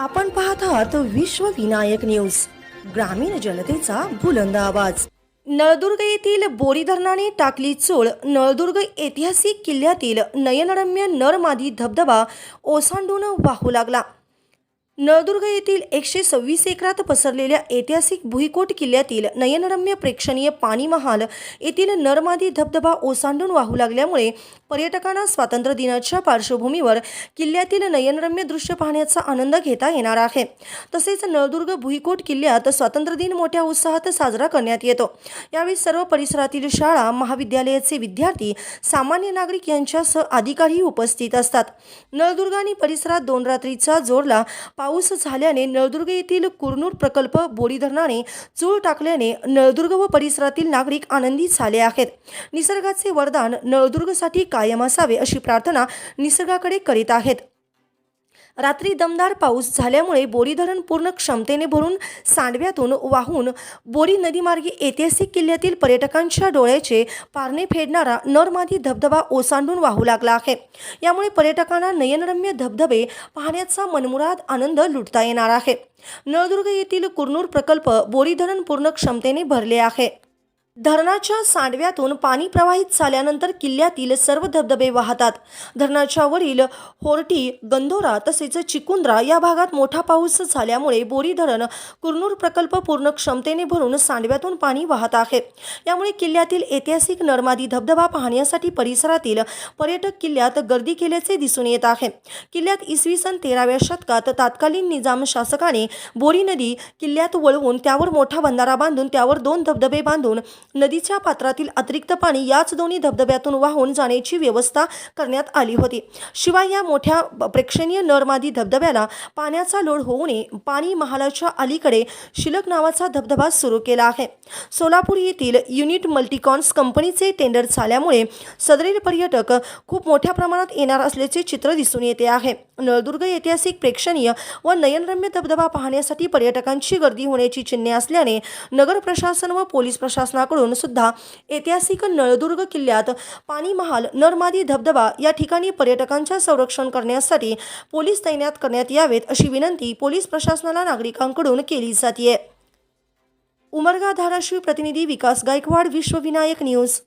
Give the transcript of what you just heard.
आपण पाहत आहात विश्व विनायक न्यूज ग्रामीण जनतेचा बुलंद आवाज. नळदुर्ग येथील बोरी धरणाने टाकली चोळ. नळदुर्ग ऐतिहासिक किल्ल्यातील नयनरम्य नरमादी धबधबा ओसांडून वाहू लागला. नळदुर्ग येथील एकशे सव्वीस एकरात पसरलेल्या ऐतिहासिक भुईकोट किल्ल्यातील नयनरम्य प्रेक्षणीय पाणी महाल येथील नरमादी धबधबा ओसांडून वाहू लागल्यामुळे पर्यटकांना स्वातंत्र्य दिनाच्या पार्श्वभूमीवर किल्ल्यातील नयनरम्य दृश्य पाहण्याचा आनंद घेता येणार आहे. तसेच नळदुर्ग भुईकोट किल्ल्यात स्वातंत्र्य दिन मोठ्या उत्साहात साजरा करण्यात येतो. यावेळी सर्व परिसरातील शाळा महाविद्यालयाचे विद्यार्थी सामान्य नागरिक यांच्यासह अधिकारीही उपस्थित असतात. नळदुर्ग आणि परिसरात दोन रात्रीचा जोरला पाऊस झाल्याने नळदुर्ग येथील कुरनूर प्रकल्प बोरी धरणाने चूळ टाकल्याने नळदुर्ग व परिसरातील नागरिक आनंदित झाले आहेत. निसर्गाचे वरदान नळदुर्गसाठी कायम असावे अशी प्रार्थना निसर्गाकडे करीत आहेत. रात्री दमदार पाऊस झाल्यामुळे बोरी धरण पूर्ण क्षमतेने भरून सांडव्यातून वाहून बोरी नदीमार्गे ऐतिहासिक किल्ल्यातील पर्यटकांच्या डोळ्याचे पारणे फेडणारा नरमादी धबधबा ओसांडून वाहू लागला आहे. यामुळे पर्यटकांना नयनरम्य धबधबे पाहण्याचा मनमुराद आनंद लुटता येणार आहे. नळदुर्ग येथील कुरनूर प्रकल्प बोरी धरण पूर्ण क्षमतेने भरले आहे. धरणाच्या सांडव्यातून पाणी प्रवाहित झाल्यानंतर किल्ल्यातील सर्व धबधबे वाहतात. धरणाच्या वरील होर्टी गंधोरा तसेच चिकुंद्रा या भागात मोठा पाऊस झाल्यामुळे बोरी धरण कुरनूर प्रकल्प पूर्ण क्षमतेने भरून सांडव्यातून पाणी वाहत आहे. यामुळे किल्ल्यातील ऐतिहासिक नर्मादी धबधबा पाहण्यासाठी परिसरातील पर्यटक किल्ल्यात गर्दी केल्याचे दिसून येत आहे. किल्ल्यात इसवी सन तेराव्या शतकात तत्कालीन निजाम शासकाने बोरी नदी किल्ल्यात वळवून त्यावर मोठा बंधारा बांधून त्यावर दोन धबधबे बांधून नदीच्या पात्रातील अतिरिक्त पाणी याच दोन्ही धबधब्यातून वाहून जाण्याची व्यवस्था करण्यात आली होती. शिवाय या मोठ्या प्रेक्षणीय नरमादी धबधब्याला पाण्याचा लोड होऊ नये पाणी महालाच्या अलीकडे शिलक नावाचा धबधबा सुरू केला आहे. सोलापूर येथील युनिट मल्टीकॉन्स कंपनीचे टेंडर झाल्यामुळे सदरील पर्यटक खूप मोठ्या प्रमाणात येणार असल्याचे चित्र दिसून येते आहे. नळदुर्ग ऐतिहासिक प्रेक्षणीय व नयनरम्य धबधबा पाहण्यासाठी पर्यटकांची गर्दी होण्याची चिन्हे असल्याने नगर प्रशासन व पोलीस प्रशासनाकडून सुद्धा ऐतिहासिक नळदुर्ग किल्ल्यात पाणीमहाल नरमादी धबधबा या ठिकाणी पर्यटकांच्या संरक्षण करण्यासाठी पोलीस तैनात करण्यात यावेत अशी विनंती पोलीस प्रशासनाला नागरिकांकडून केली जाते उमरगा धाराशिव प्रतिनिधी विकास गायकवाड विश्वविनायक न्यूज.